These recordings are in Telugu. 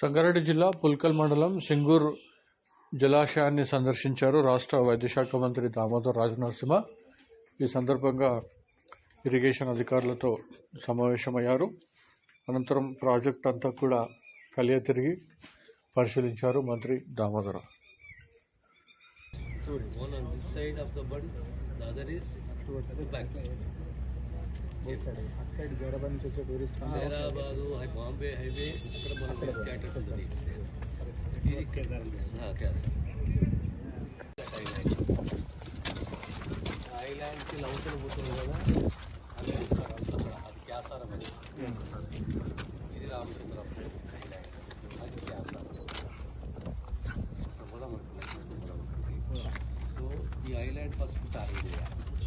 సంగారెడ్డి జిల్లా పుల్కల్ మండలం సింగూర్ జలాశయాన్ని సందర్శించారు రాష్ట్ర వైద్యశాఖ మంత్రి దామోదర్ రాజనరసింహ. ఈ సందర్భంగా ఇరిగేషన్ అధికారులతో సమావేశమయ్యారు. అనంతరం ప్రాజెక్ట్ అంతా కూడా కలియ తిరిగి పరిశీలించారు మంత్రి Damodara. One on this side of the bund, the other is back. Side Zaheerabad నుంచి వచ్చే tourist Zaheerabad high Bombay highway అక్కడ మనం క్యాటర్ ఉంటుంది ఇది క్యాస్ ఐలాండ్కి లౌటలు పోతుంది కదా అది ఇస్తారు అక్కడ అది క్యాసారం అది ఇది రామచంద్రం ఐలాండ్ అది క్యాసారం అక్కడ కూడా మనకు లైసెన్స్ కూడా ఉంటుంది సో ఈ ఐలాండ్ ఫస్ట్ టార్గెట్ చేయాలి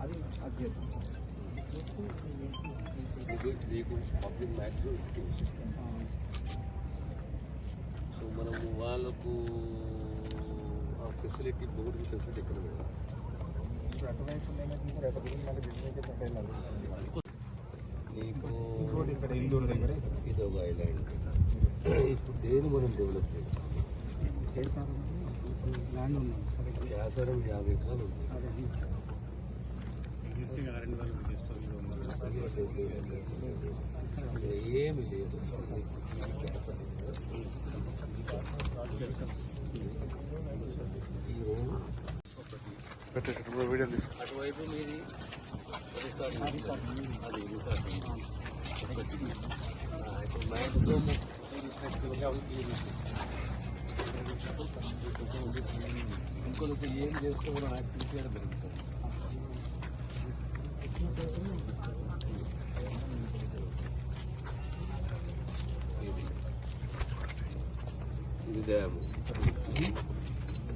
అది అది చేద్దాం ఇది నీకు పబ్లిక్ మ్యాక్సిమం ఇంటికి సో మనము వాళ్ళకు ఆ ఫెసిలిటీ బోర్డింగ్ ఫెసిలిటీ ఎక్కడ పెట్టాలి ఇప్పుడు అటెండెన్స్ ఉన్నాయి రేపు గురించి మళ్ళీ బిజినెస్ ఉంటాయి నీకు ఇంకోటి ఇక్కడ ఇందూరు దగ్గర ఇది ఒక ఐలాండ్ ఇప్పుడు దేని మనం డెవలప్ చేయాలి ల్యాండ్ ఉన్నాం సరే వ్యాసారం యాభై ఎకరాలు ఉంది అదే ఎగ్జిస్టింగ్ ఆర్ఎండ్ వాళ్ళు గెస్ట్ ఇక్కడ ఏమి లేదు ఈ రోడ్ అటువైపు మీది రిసార్ట్ అది రిసార్ట్ ఒకటి ఆ, ఇప్పుడు మ్యాక్సిమం ఇంకొకటి ఏం చేసుకోవాలని యాక్టివిటీ అని దొరుకుతుంది ఇది ఇది డ్యాము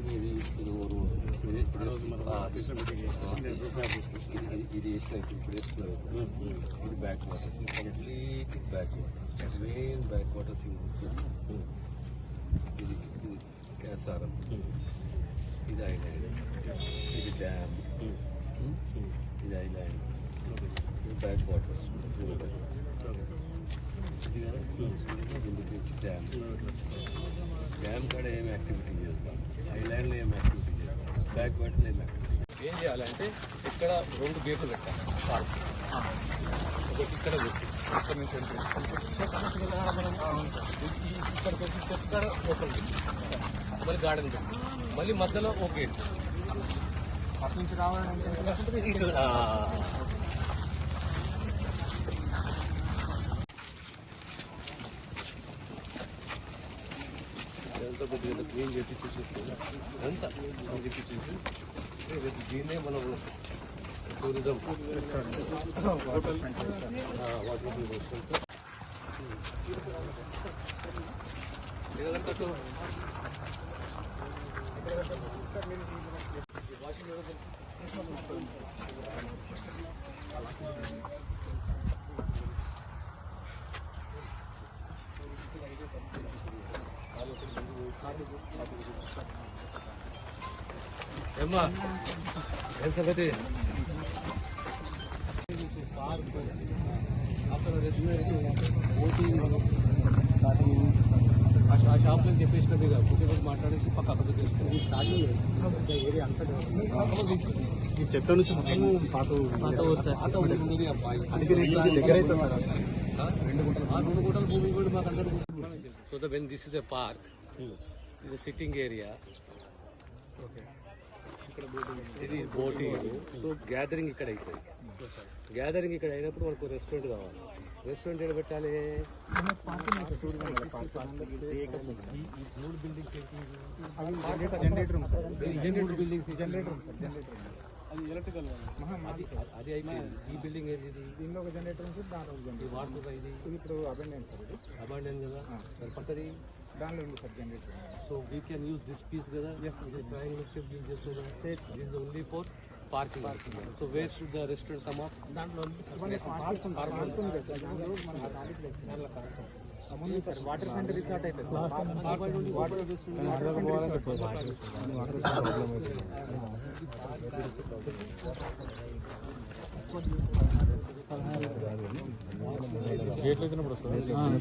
ఇది ఇది ఊరు ఇది ఇప్పుడు వేస్తున్నారు ఇది backwaters complete backwaters main backwaters ఇది ఇది కేసారం ఇది ఐలాండ్ ఇది డ్యామ్ ఇది ఐలాండ్ ఇది బ్యాక్ వాటర్స్ ఇది కదా ఇందుకు డ్యామ్ డ్యామ్ కాడ ఏం యాక్టివిటీ చేస్తాం ఐలాండ్లో ఏం యాక్టివిటీ చేస్తాం బ్యాక్ వాటర్లో ఏం యాక్టివిటీ ఏం చేయాలంటే ఇక్కడ రెండు గేట్లు పెట్టాలి. పార్క్ ఒకటి ఇక్కడ పెట్టి. ఇక్కడ నుంచి ఎంట్రీ ఇక్కడ వచ్చి ఇక్కడ మళ్ళీ గార్డెన్ పెట్టి. మళ్ళీ మధ్యలో ఒక గేట్ అటు నుంచి రావాలంటే ఇక్కడ ఎంత కొద్దిగా క్లీన్ చేసి చూసేస్తుంది అంతా క్లీన్ చేసి చూసి రేపు దీన్నే మనం టూరిజం వాటర్ వాషింగ్ ఆ షాప్ నుంచి చెప్పేసిన మీద కుటుంబం మాట్లాడేసి పక్క అక్కడ తీసుకుని స్టార్టింగ్ ఏరియా అంతా ఈ చెత్త నుంచి మొత్తం పాత పాత వస్తాయి పాత ఉంది. అబ్బాయి అడిగి దగ్గర అయితే సార్. ఆ? రెండు గుంటల భూమి కూడా మాకు అందరూ so this is a park. ఇది సిట్టింగ్ ఏరియా ఓకే. ఇది బోటింగ్ సో గ్యాదరింగ్ ఇక్కడ అవుతుంది గ్యాదరింగ్ ఇక్కడ అయినప్పుడు మనకు రెస్టారెంట్ కావాలి. రెస్టారెంట్ ఎక్కడ పెట్టాలి generator generator buildings generator generator అది ఎలక్ట్రికల్ అది అది అయిపోయింది ఈ బిల్డింగ్ ఏది ఇది దీనిలో ఒక జనరేటర్ ఉంది దాంట్లో ఒక ఇది జనరేటర్ వాడుతుందా ఇది ఇది ఇప్పుడు అబెండెన్స్ సార్ ఇది అబాండన్ కదా మరి పక్కది దానిలో ఉంది sir generator so we can use this piece కదా ట్రయాంగులర్ షేప్ యూజ్ చేస్తున్నా this only for parking so where should the restaurant come up దాంట్లో ముందు సార్ వాటర్ ఫ్రంట్ రిసార్ట్ అయితే గేట్లు వచ్చినప్పుడు వస్తుంది?